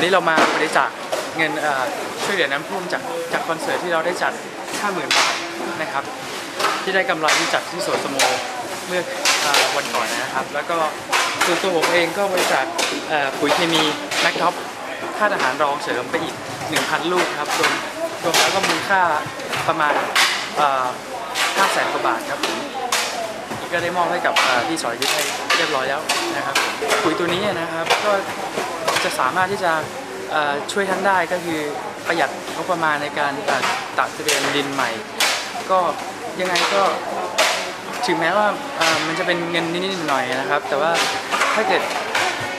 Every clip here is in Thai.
นนี้เรามาบริจาคเงินช่วยเหลือน้ำท่วมจากจากคอนเสิร์ตที่เราได้จัด 50,000 บาทนะครับ ที่ได้กำไรที่จัดที่สวนสโมเมื่ออวันก่อนนะครับ แล้วก็ส่วนตัวผมเองก็บริจาคเอ่อปุ๋ยเคมีแม็กท็อปค่าทหารรองเสริมไปอีก 1,000 ลูกครับรวมรวมแล้วก็มูลค่าประมาณเอ่อ500,000กว่าบาทครับผมก็ได้มอบให้กับอ่าพี่สรยุทธให้เรียบร้อยแล้วนะครับปุ๋ยตัวนี้นะครับก็ จะสามารถที่จะช่วยท่านได้ก็คือประหยัดงบประมาณในการตัดตัดเตรียมดินใหม่ ก็ยังไงก็ถึงแม้ว่ามันจะเป็นเงินนิดๆหน่อยนะครับ แต่ว่าถ้าเกิด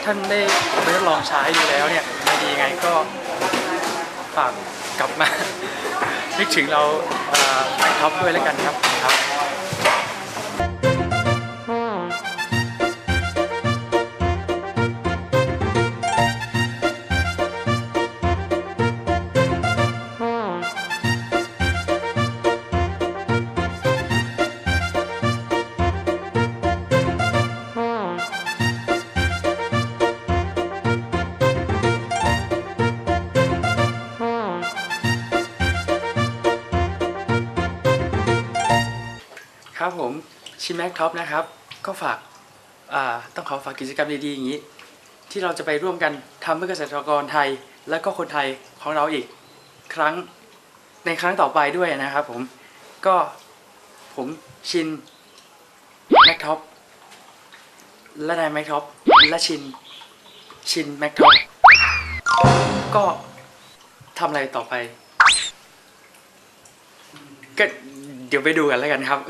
ท่านได้ไปทดลองใช้ดูแล้วเนี่ยมันดียังไงก็ฝากกลับมานึกถึงเราท็อปด้วยแล้วกันครับครับ ชิมแม็กท็อปนะครับ ก็ฝากต้องขอฝากกิจกรรมดีๆอย่างนี้ ที่เราจะไปร่วมกันทำเพื่อเกษตรกรไทย และก็คนไทยของเราอีกครั้งในครั้งต่อไปด้วยนะครับผมก็ผมชินแม็กท็อปและนายแม็กท็อปและชินชินแม็กท็อปก็ทำอะไรต่อไปก็เดี๋ยวไปดูกันแล้วกันครับ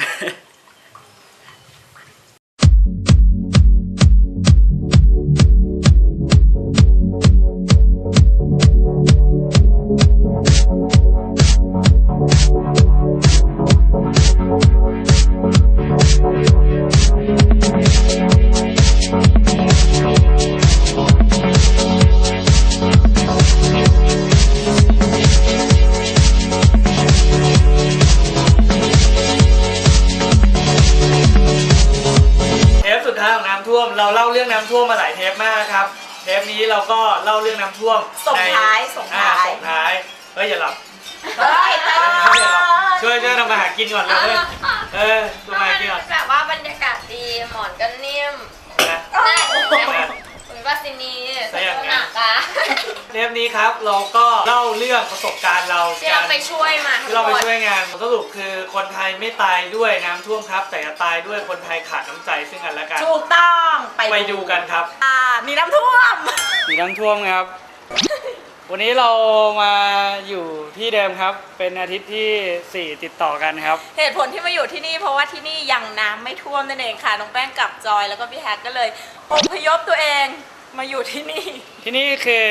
เราเล่าเรื่องน้ำท่วมมาหลายเทปมากครับ เทปนี้เราก็เล่าเรื่องน้ำท่วมส่งในท้ายส่งอ่าท้ายส่งท้ายเฮ้ยอย่าหลับเฮ้ยเต้ยเฮ้ยอย่าหลับช่วยช่วยทำมาหากินก่อนเลยเว้ยเออทำมาหากินก่อนแบบว่าบรรยากาศดีหมอนก็นิ่มนะ น่าคุณ วาสินีใช่อย่างนั้น หนักอะเทปนี้ครับเราก็เล่าเรื่องประสบการณ์เราที่เราไปช่วยมาที่เราไปช่วยงานสรุปคือคนไทยไม่ตายด้วยน้ำท่วมครับ แต่จะตายด้วยคนไทยขาดน้ำใจซึ่งกันและกันถูกต้องไปไปดูกันครับ อ่ามีน้ำท่วม มีน้ำท่วมครับ วันนี้เรามาอยู่ที่เดิมครับ เป็นอาทิตย์ที่ 4 ติดต่อกันครับ เหตุผลที่มาอยู่ที่นี่เพราะว่าที่นี่ยังน้ำไม่ท่วมนั่นเองค่ะ น้องแป้งกับจอยแล้วก็พี่แฮกก็เลยอพยพตัวเอง มาอยู่ที่นี่ ที่นี่คือ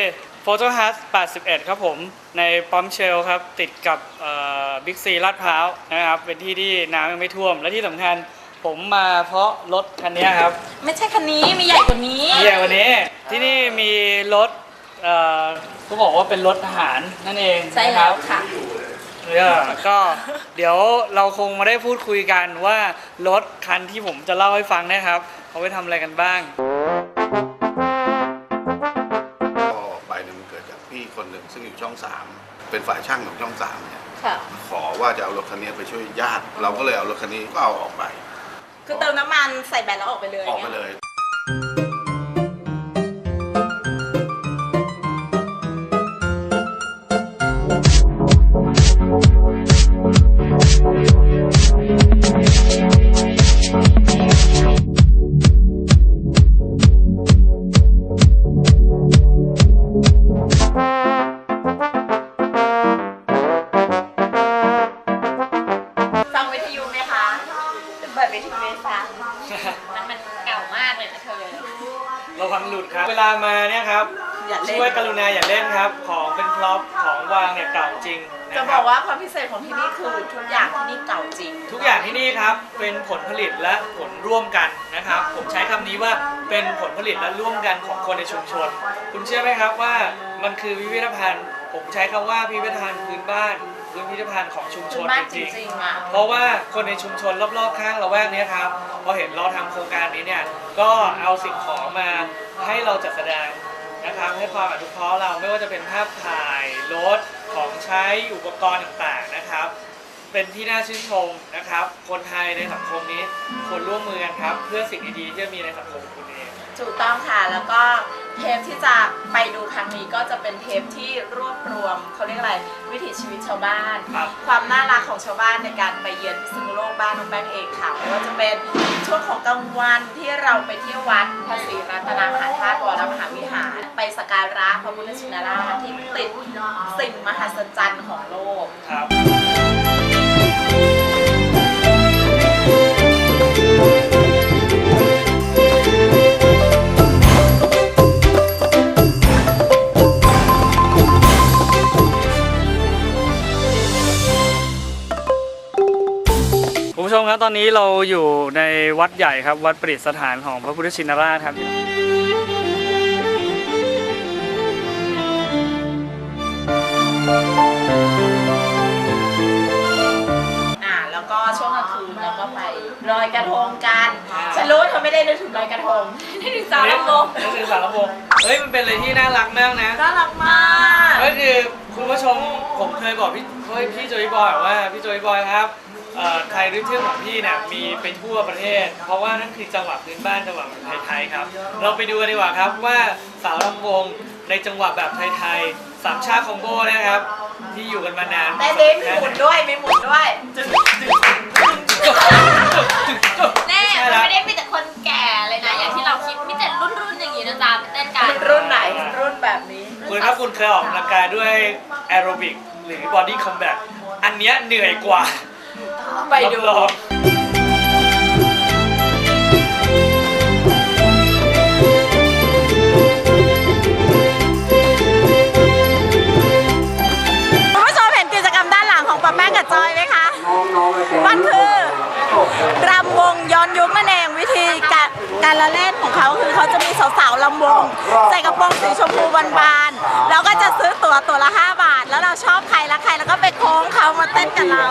Photo House 81 ครับผม ในปั๊มเชลครับ ติดกับบิ๊กซีลาดพร้าวนะครับ เป็นที่ที่น้ำยังไม่ท่วม และที่สำคัญผมมาเพราะรถคันนี้ครับ ไม่ใช่คันนี้มีใหญ่กว่านี้ที่อย่างวันนี้ ที่นี่มีรถเอ่อเขาบอกว่าเป็นรถทหารนั่นเองใช่นะคแล้รัวบค่ะเออก็เดี๋ยวเราคงมาได้พูดคุยกันว่ารถคันที่ผมจะเล่าให้ฟังนะครับเขาไปทำอะไรกันบ้าง ช่องสามเป็นฝ่ายช่างของช่องสามเนี่ยค่ะ ขอว่าจะเอารถคันนี้ไปช่วยญาติ เราก็เลยเอารถคันนี้ก็เอาออกไป คือเติมน้ำมันใส่แบตแล้วออกไปเลยออกไปเลย ที่นี่คือทุกอย่างที่นี่เก่าจริง ทุกอย่างที่นี่ครับเป็นผลผลิตและผลร่วมกันนะครับ ผมใช้คำนี้ว่าเป็นผลผลิตและร่วมกันของคนในชุมชน คุณเชื่อไหมครับว่ามันคือพิพิธภัณฑ์ ผมใช้คำว่าพิพิธภัณฑ์พื้นบ้านพิพิธภัณฑ์ของชุมชพื้นนบ้านจจริงริงๆๆอะเพราะว่าคนในชุมชนรอบๆข้างละแวกเนี้ยครับพอเห็นเราทำโครงการนี้เนี่ยก็เอาสิ่งของมาให้เราจัดแสดงนะครับให้ความอนุเคราะห์เราไม่ว่าจะเป็นภาพถ่ายรถ ของใช้อุปกรณ์ต่างๆนะครับ เป็นที่น่าชื่นชมนะครับ คนไทยในสังคมนี้ควรร่วมมือกันครับ เพื่อสิ่งดีๆที่จะมีในสังคมคุณเองถูกต้องค่ะ แล้วก็เทปที่จะไปดูครั้งนี้ก็จะเป็นเทปที่รวบรวมเขาเรียกอะไรวิถีชีวิตชาวบ้าน ครับ ความน่ารักของชาวบ้านในการไปเยือนพิษณุโลกบ้านน้องแป้งเองค่ะไม่ว่าจะเป็นช่วงของกลางวันที่เราไปเที่ยววัดภาษีรัตนมหาธาตุวรมหาวิหาร ไปสักการะพ ระพุทธชินราชที่ติดสิ่งมหัศจรรย์ของโลก ครับคุณผู้ชมครับตอนนี้เราอยู่ในวัดใหญ่ครับ วัดประดิษฐานของพระพุทธชินราชครับ อ่าแล้วก็ช่วงกลางคืนเราก็ไปลอยกระทงกันฉันรู้ว่าเธอไม่ได้นึกถึงลอยกระทงนึกถึงสาวลำวงนี่คือสารวงเฮ้ยมันเป็นอะไรที่น่ารักมากนะน่ารักมากก็คือคุณผู้ชมผมเคยบอกพี่เฮ้ยพี่โจยบอยว่าพี่โจยบอยครับเอ่อไทยริทึมของพี่เนี่ยมีไปทั่วประเทศ เพราะว่านั่นคือจังหวะพื้นบ้านจังหวะแบบไทยๆครับ เราไปดูกันดีกว่าครับว่าสาวลำวงในจังหวะแบบไทยๆ สามชาติคองโกนะครับ ที่อยู่กันมานานแต่ดีมีหมุนด้วยมีหมุนด้วยจึ๊งจึ๊งจึ๊งแน่ใช่มันแล้วไม่ได้มีแต่คนแก่เลยนะ อย่างที่เราคิดมีแต่รุ่นรุ่นๆอย่างนี้นะจ๊ะเต้นกันรุ่นไหนรุ่นแบบนี้คุณถ้าคุณเคยออกกำลังกายด้วยแอโรบิกหรือบอดี้คอมแบทอันเนี้ยเหนื่อยกว่าไปดู สาวๆลำวงใส่กระโปรงสีชมพูบานๆแล้วก็จะซื้อตั๋วตั๋วละ 5 บาท แล้วเราชอบใครละใครแล้วก็ไปโค้งเขามาเต้นกับเรา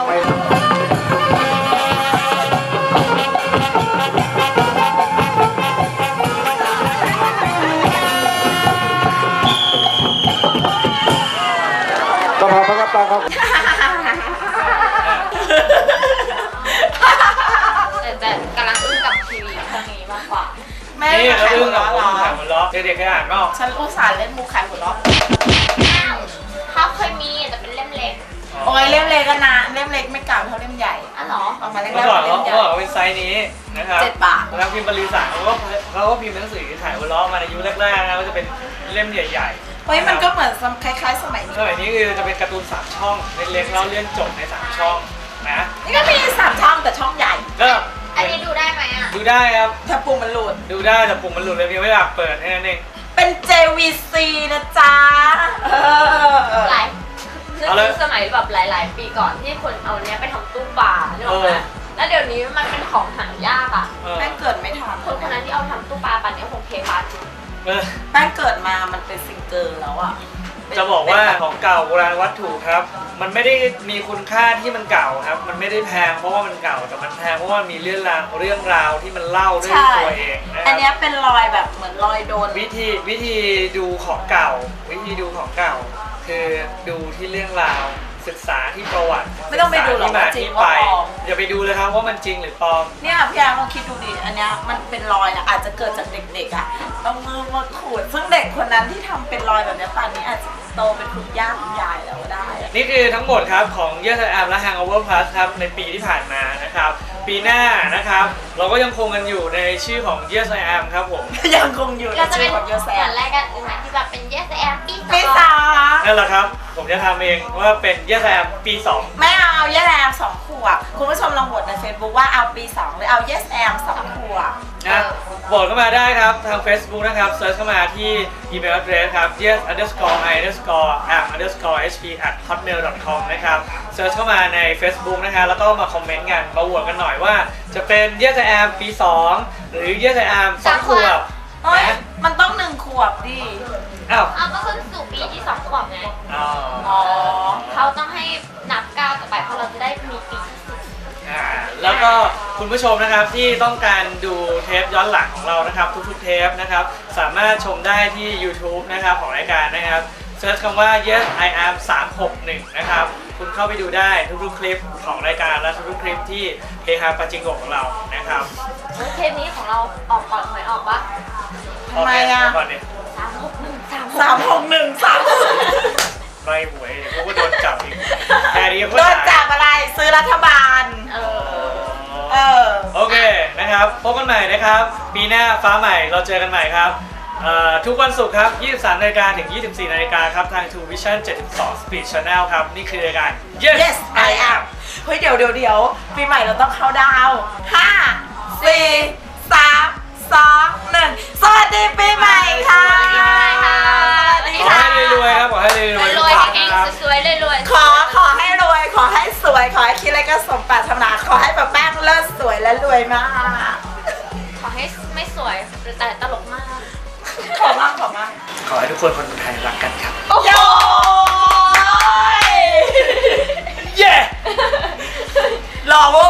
นี่มาเราขายอึ้หังวกับเราะคนเหรอขายหัวเราะเด็กๆเคยอ่านเปล่าฉันอุตส่าห์เล่นมุกขายหัวเราะอ้าวเขาเคยมีแต่เป็นเล่มเล็กโอ้ยเล่มเล็กก็นะเล่มเล็กไม่เก่าเท่าเล่มใหญ่อ๋อเหรอออกมาเล็กๆเมื่อก่อนเล่เขามใหญ่เขาบอกว่าเป็นไซส์นี้นะครับเจ็ดบาทแล้วพิมพ์บริษัทเขาก็เขาก็พิมพ์หนังสือขายหัวเราะมาในยุคแรกๆนะก็จะเป็นเล่มใหญ่ๆเฮ้ยมันก็เหมือนคล้ายๆ สมัยนี้สมัยนี้คือจะเป็นการ์ตูนสามช่องเล็กๆแล้วเลื่อนจบในสามช่องนะนี่ก็มีสามช่องแต่ช่องใหญ่ก็ อันนี้ดูได้ไหมอะ ดูได้ครับ ถ้าปุ่มมันหลุด ดูได้แต่ปุ่มมันหลุดเลยยังไม่อยากเปิดแค่นั้นเอง เป็น JVC นะจ๊ะเออ หลายนึกเอาเลถึยงสมัยแบบหลาย ๆ ปีก่อนที่คนเอาเนี้ยไปทำตู้ปลาเนี่ยหรอกเอไหมอแล้วเดี๋ยวนี้มันเป็นของหายากอะ เออแป้งเกิดไม่ทันคนคนนั้นที่เอาทำตู้ปลาปันเนี้ยคงเคปาจริงเออ แป้งเกิดมามันเป็นซิงเกิลแล้วอะ จะบอกว่าของเก่าโบราณวัตถุครับ มันไม่ได้มีคุณค่าที่มันเก่าครับ มันไม่ได้แพงเพราะว่ามันเก่าแต่มันแพงเพราะว่ามันมีเรื่องราวเรื่องราวที่มันเล่าด้วยใช่ตัวเองนะคอันรับเนี้ยเป็นรอยแบบเหมือนรอยโดน วิธีวิธีดูของเก่า วิธีดูของเก่า คือดูที่เรื่องราวศึกษาที่ประวัติไม่ต้องไปดูหรอกศึษาว่าจริที่งมาที่ไปว่าปลอม อย่าไปดูเลยครับว่ามันจริงหรือปลอม เนี่ยพี่แอมลองคิดดูดิ อันเนี้ยมันเป็นรอยอะอาจจะเกิดจากเด็กๆอะเอามือมาขูดซึ่งเด็กคนนั้นที่ทำเป็นรอยแบบเนี้ยป่านนี้อาจจะ โตเป็นคุณย่าคุณยายแล้วก็ได้อะนี่คือทั้งหมดครับของ Yes I Am และ Hangover Plus ครับในปีที่ผ่านมานะครับ ปีหน้านะครับ เราก็ยังคงกันอยู่ในชื่อของ Yes I Am ครับผมยังคงอยู่ในเราจะชื่เป็อนของโยแซเหมืนอนรายการอื่นไหมที่แบบเป็น yes and ปีปีสามนั่นแหละครับ ผมจะทำเองว่าเป็น Yes I Am ปี 2 ไม่เอาเอาเยสแอมสองขวบคุณผู้ชมลองโหวตใน Facebook ว่าเอาปีสองหรือเอาเยสแอมสองขวบ นะโหวตเข้ามาได้ครับ ทาง Facebook นะครับเซิร์ชเข้ามาที่ email address ครับ yes underscore i underscore am underscore hp at hotmail com นะครับเซิร์ชเข้ามาใน Facebook นะฮะแล้วก็มาคอมเมนต์กันมาโหวตกันหน่อยว่า จะเป็น yes i am ปี 2 หรือ yes i am สองขวบเฮ้มันต้องหนึ่งขวบดิ อ้าวเอาก็ขึ้นสู่ปีที่สองขวบไงอ๋อเขาต้องให้นับก้าวต่อไปเพราะเราจะได้มีปีอ่าแล้วก็ คุณผู้ชมนะครับที่ต้องการดูเทปย้อนหลังของเรานะครับ ทุกๆเทปนะครับ สามารถชมได้ที่ YouTube นะครับของรายการนะครับเซิร์ชคำว่า yes I am 361 นะครับ คุณเข้าไปดูได้ทุกๆคลิปของรายการและทุกๆคลิปที่เฮฮาปาจิงโกะของเรานะครับเทปนี้ของเราออกก่อนหวยออกปะทำไมอะเาก่อนดิสามหกหนึ่งสามสามหกหนึ่งสามไม่หวยเดี๋ยวเขาก็โดนจับอีกแค่นี้ก็โดนจับอะไรซื้อรัฐบาล เออ เออ โอเคนะครับพบกันใหม่นะครับ ปีหน้าฟ้าใหม่เราเจอกันใหม่ครับเอ่อทุกวันศุกร์ครับ 23นาฬิกาถึง 24นาฬิกาครับ ทาง True Vision 72 Speed Channel ครับ นี่คือรายการ yes I am เฮ้ยเดี๋ยวเดี๋ยวเดี๋ยวปีใหม่เราต้องเข้าดาวน์ห้าสี่สามสองหนึ่งสวัสดีปีใหม่ค่ะสวัสดีขอค่ะ ให้รวยๆครับ ขอให้รวยๆรวยทุกๆคนเก่งนะครับ ๆสวยๆรวยๆ ขอขอให้รวยขอให้สวยขอให้คิดอะไรก็สมปรารถนา และรวยมาก ขอให้ไม่สวยแต่ตลกมาก ขอมากขอมากขอให้ทุกคนคนไทยรักกันครับโย้ยเย้หล่อเวอ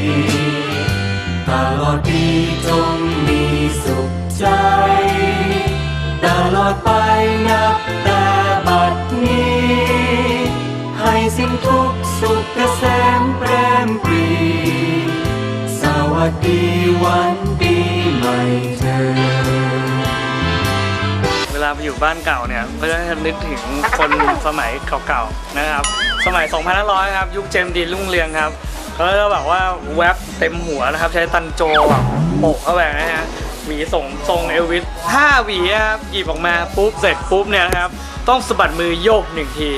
ใจ ตลอดไปนับแต่บัดนี้ ให้สิ้นทุกสุขเกษมแปรมปรี สวัสดีวันปีใหม่เธอเวลาไปอยู่บ้านเก่าเนี่ยก็จะนึกถึงคนสมัยเก่าๆนะครับ สมัย 2500 ครับ ยุคเจมดีรุ่งเรืองครับเขาจะแบบว่าแว็บเต็มหัวนะครับ ใช้ตันโจแบบโปะเข้าไปนะฮะ หวีส่งทรงเอลวิสห้าหวีครับหยิบออกมาปุ๊บเสร็จปุ๊บเนี่ยนะครับ ต้องสะบัดมือโยกหนึ่งที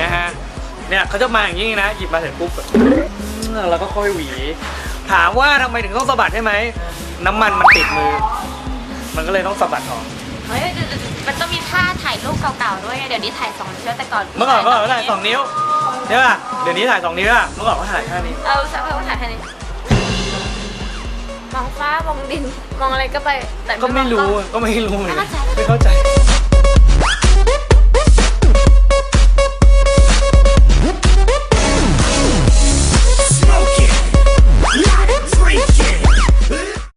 นะฮะเนี่ยเขาจะมาอย่างนี้นะหยิบมาเสร็จปุ๊บแบบแล้วก็ค่อยหวี ถามว่าทำไมถึงต้องสะบัดใช่ไหมน้ำมันมันติดมือ มันก็เลยต้องสะบัดออกเฮ้ยเดี๋ยวๆมันต้องมีท่าถ่ายรูปเก่าๆด้วยไงเดี๋ยวนี้ถ่ายสองเชือกแต่ก่อนเมื่อก่อนเมื่อก่อนเขาถ่ายสองนิ้วใช่ป่ะเดี๋ยวนี้ถ่ายสองนิ้วอะเมื่อก่อนเขาถ่ายแค่นี้เอาสักพักถ่ายแค่นี้ มองฟ้ามองดินมองอะไรก็ไปแต่ก็ไม่รู้องก็ไม่รู้เหมือนกันไม่เข้าใจไม่เข้าใจ